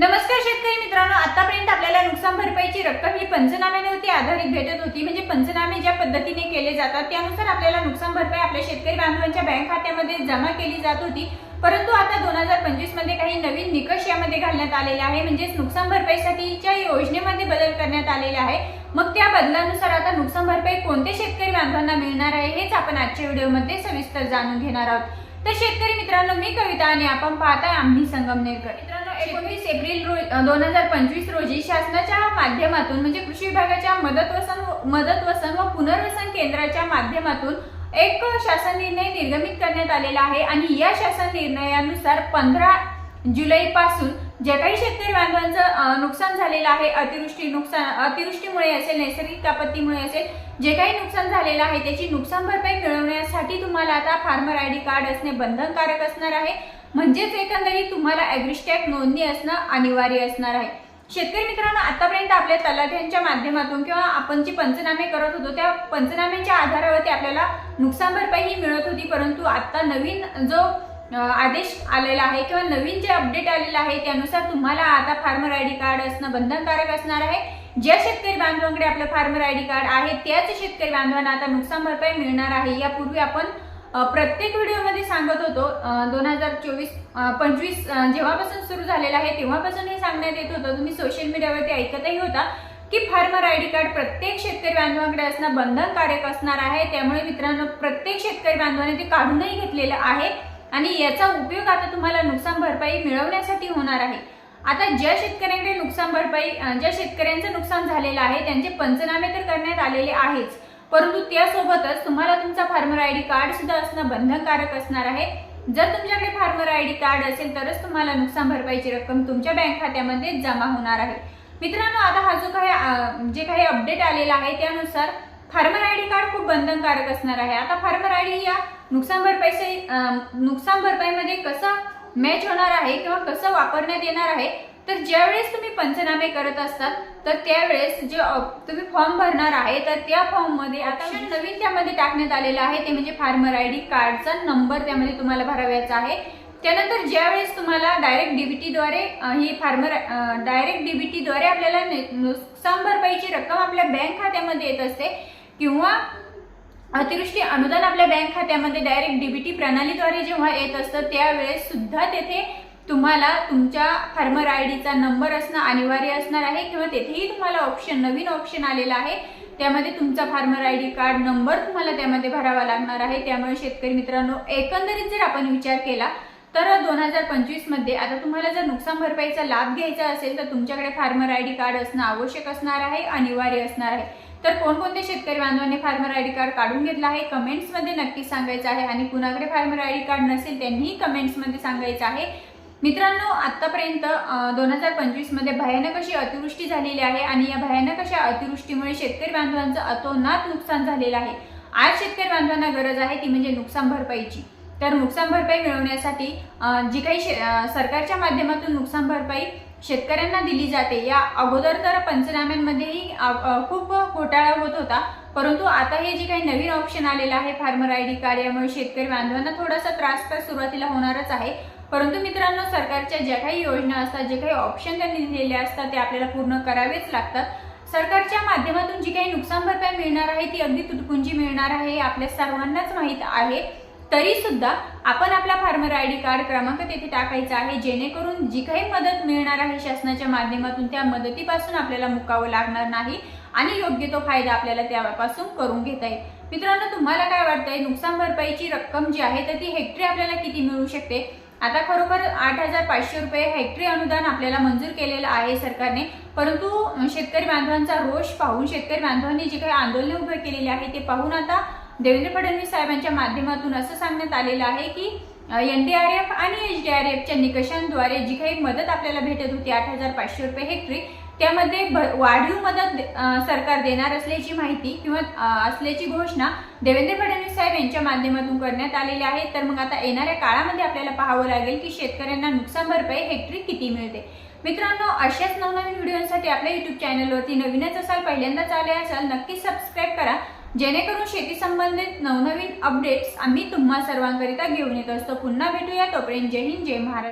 नमस्कार शेतकरी मित्रांनो आतापर्यंत आपल्याला नुकसान भरपाईची रक्कम ही पंचनाम्यावरती आधारित भेटत होती. म्हणजे पंचनामे ज्या पद्धतीने केले जातात त्यानुसार आपल्याला नुकसान भरपाई आपल्या शेतकरी बांधवांच्या बँक खात्यामध्ये जमा केली जात होती. परंतु आता दोन हजार पंचवीसमध्ये काही नवीन निकष यामध्ये घालण्यात आलेले आहे. म्हणजेच नुकसान भरपाईसाठीच्या योजनेमध्ये बदल करण्यात आलेले आहे. मग त्या बदलानुसार आता नुकसान भरपाई कोणत्या शेतकरी बांधवांना मिळणार आहे हेच आपण आजच्या व्हिडिओमध्ये सविस्तर जाणून घेणार आहोत. तर शेतकरी मित्रांनो मी कविता आणि आपण पाहताय आम्ही संगमनेरकर. एकोणीस एप्रिल रोज दोन हजार पंचवीस रोजी शासनाच्या माध्यमातून म्हणजे कृषी विभागाच्या मदत वसन मदत वसन व पुनर्वसन केंद्राच्या माध्यमातून एक शासन निर्णय निर्गमित करण्यात आलेला आहे. आणि या शासन निर्णयानुसार पंधरा जुलैपासून जे काही शेतकरी बांधवांचं नुकसान झालेलं आहे अतिवृष्टी नुकसान अतिवृष्टीमुळे असेल नैसर्गिक आपत्तीमुळे असेल जे काही नुकसान झालेलं आहे त्याची नुकसान भरपाई मिळवण्यासाठी तुम्हाला आता फार्मर आय डी कार्ड असणे बंधनकारक असणार आहे. म्हणजेच एकंदरीत तुम्हाला ॲग्रिस्टॅक नोंदणी असणं अनिवार्य असणार आहे. शेतकरी मित्रांनो आतापर्यंत आपल्या तलाठ्यांच्या माध्यमातून किंवा आपण जी पंचनामे करत होतो त्या पंचनाम्यांच्या आधारावरती आपल्याला नुकसान भरपाई ही मिळत होती परंतु आता नवीन जो आदेश आलेला आहे किंवा नवीन जे अपडेट आलेलं आहे त्यानुसार तुम्हाला आता फार्मर आय डी कार्ड असणं बंधनकारक असणार आहे. ज्या शेतकरी बांधवांकडे आपलं फार्मर आय डी कार्ड आहे त्याच शेतकरी बांधवांना आता नुकसान भरपाई मिळणार आहे. यापूर्वी आपण प्रत्येक व्हिडिओमध्ये सांगत होतो दोन हजार चोवीस पंचवीस जेव्हापासून सुरू झालेलं आहे तेव्हापासून हे सांगण्यात येत होतं. तुम्ही सोशल मीडियावरती ऐकतही होता की फार्मर आय डी कार्ड प्रत्येक शेतकरी बांधवांकडे असणं बंधनकारक असणार आहे. त्यामुळे मित्रांनो प्रत्येक शेतकरी बांधवाने ते काढूनही घेतलेलं आहे आणि याचा उपयोग आता तुम्हाला नुकसान भरपाई मिळवण्यासाठी होणार आहे. आता ज्या शेतकऱ्यांकडे नुकसान भरपाई ज्या शेतकऱ्यांचं नुकसान झालेलं आहे त्यांचे पंचनामे तर करण्यात आलेले आहेच. परंतु त्यासोबतच तुम्हाला तुमचा फार्मर आय डी कार्ड सुद्धा असणं बंधनकारक असणार आहे. जर तुमच्याकडे फार्मर आय डी कार्ड असेल तरच तुम्हाला नुकसान भरपाईची रक्कम तुमच्या बँक खात्यामध्ये जमा होणार आहे. मित्रांनो आता हा जो काही जे काही अपडेट आलेला आहे त्यानुसार फार्मर आय डी कार्ड खूप बंधनकारक असणार आहे. आता फार्मर आय डी या नुकसान भरपाईचे नुकसान भरपाईमध्ये कसं मॅच होणार आहे किंवा कसं वापरण्यात येणार आहे तर ज्यावेळेस तुम्ही पंचनामे करत असतात तर त्यावेळेस जे तुम्ही फॉर्म भरणार आहे तर त्या फॉर्ममध्ये आता नवीन त्यामध्ये टाकण्यात आलेलं आहे ते म्हणजे फार्मर आय डी कार्डचा नंबर त्यामध्ये तुम्हाला भरावयाचा आहे. त्यानंतर ज्यावेळेस तुम्हाला डायरेक्ट डीबीटीद्वारे ही फार्मर डायरेक्ट डीबीटीद्वारे आपल्याला नुकसान भरपाईची रक्कम आपल्या बँक खात्यामध्ये येत असते किंवा अतिवृष्टी अनुदान आपल्या बँक खात्यामध्ये डायरेक्ट डीबीटी प्रणालीद्वारे जेव्हा येत असतं त्यावेळेस सुद्धा तेथे तुम्हाला तुमच्या फार्मर आय डीचा नंबर असणं अनिवार्य असणार आहे किंवा तेथेही तुम्हाला ऑप्शन नवीन ऑप्शन आलेला आहे त्यामध्ये तुमचा farmer I D card number तुम्हाला त्यामध्ये भरावा लागणार आहे. त्यामुळे शेतकरी मित्रांनो एकंदरीत जर आपण विचार केला तर दोन हजार पंचवीसमध्ये आता तुम्हाला जर नुकसान भरपाईचा लाभ घ्यायचा असेल तर तुमच्याकडे फार्मर आय डी कार्ड असणं आवश्यक असणार आहे अनिवार्य असणार आहे. तर कोणकोणते शेतकरी बांधवांनी फार्मर आय डी कार्ड काढून घेतलं आहे कमेंट्समध्ये नक्की सांगायचं आहे. आणि कुणाकडे फार्मर आय डी कार्ड नसेल त्यांनीही कमेंट्समध्ये सांगायचं आहे. मित्रांनो आतापर्यंत दोन हजार पंचवीसमध्ये भयानक अशी अतिवृष्टी झालेली आहे आणि या भयानक अशा अतिवृष्टीमुळे शेतकरी बांधवांचं अतोनात नुकसान झालेलं आहे. आज शेतकरी बांधवांना गरज आहे ती म्हणजे नुकसान भरपाईची. तर नुकसान भरपाई मिळवण्यासाठी जी काही शे- सरकारच्या माध्यमातून नुकसान भरपाई शेतकऱ्यांना दिली जाते या अगोदर तर पंचनाम्यांमध्येही खूप घोटाळा होत होता. परंतु आता हे जे काही नवीन ऑप्शन आलेलं आहे फार्मर आय डी कार्ड यामुळे शेतकरी बांधवांना थोडासा त्रास तर सुरुवातीला होणारच आहे. परंतु मित्रांनो सरकारच्या ज्या काही योजना असतात जे काही ऑप्शन त्यांनी दिलेले असतात ते आपल्याला पूर्ण करावेच लागतात. सरकारच्या माध्यमातून जी काही नुकसान भरपाई मिळणार आहे ती अगदी तुटपुंजी मिळणार आहे हे आपल्या सर्वांनाच माहीत आहे. तरी सुद्धा आपण आपला फार्मर आय डी कार्ड क्रमांक तेथे टाकायचा आहे जेणेकरून जी काही मदत मिळणार आहे शासनाच्या माध्यमातून त्या मदतीपासून आपल्याला मुकावं लागणार नाही आणि योग्य तो फायदा आपल्याला त्यापासून करून घेता येईल. मित्रांनो तुम्हाला काय वाटतंय? नुकसान भरपाईची रक्कम जी आहे तर ती हेक्टरी आपल्याला किती मिळू शकते? आता खरोखर आठ हजार पाचशे रुपये हेक्टरी अनुदान आपल्याला मंजूर केलेलं आहे सरकारने. परंतु शेतकरी बांधवांचा रोष पाहून शेतकरी बांधवांनी जे काही आंदोलने उभे केलेली आहे ते पाहून आता देवेंद्र फडणवीस साहेबांच्या माध्यमातून असं सांगण्यात आलेलं आहे की एन डी आर एफ आणि एच डी आर एफच्या निकषांद्वारे जी काही मदत आपल्याला भेटत होती आठ हजार पाचशे रुपये हेक्टरी त्यामध्ये भ- वाढीव मदत सरकार देणार असल्याची माहिती किंवा असल्याची घोषणा देवेंद्र फडणवीस साहेब यांच्या माध्यमातून करण्यात आलेली आहे. तर मग आता येणाऱ्या काळामध्ये आपल्याला पाहावं लागेल की शेतकऱ्यांना नुकसान भरपाई हेक्टरी किती मिळते. मित्रांनो अशाच नवनवीन व्हिडिओसाठी आपल्या युट्यूब चॅनलवरती नवीनच असाल पहिल्यांदाच आले असाल नक्की सबस्क्राईब करा. जेणेकरून शेती संबंधित नवनवीन अपडेट्स आम्ही तुम्हा सर्वांकरिता घेऊन येत असतो. पुन्हा भेटूया तोपर्यंत जय हिंद जय महाराष्ट्र.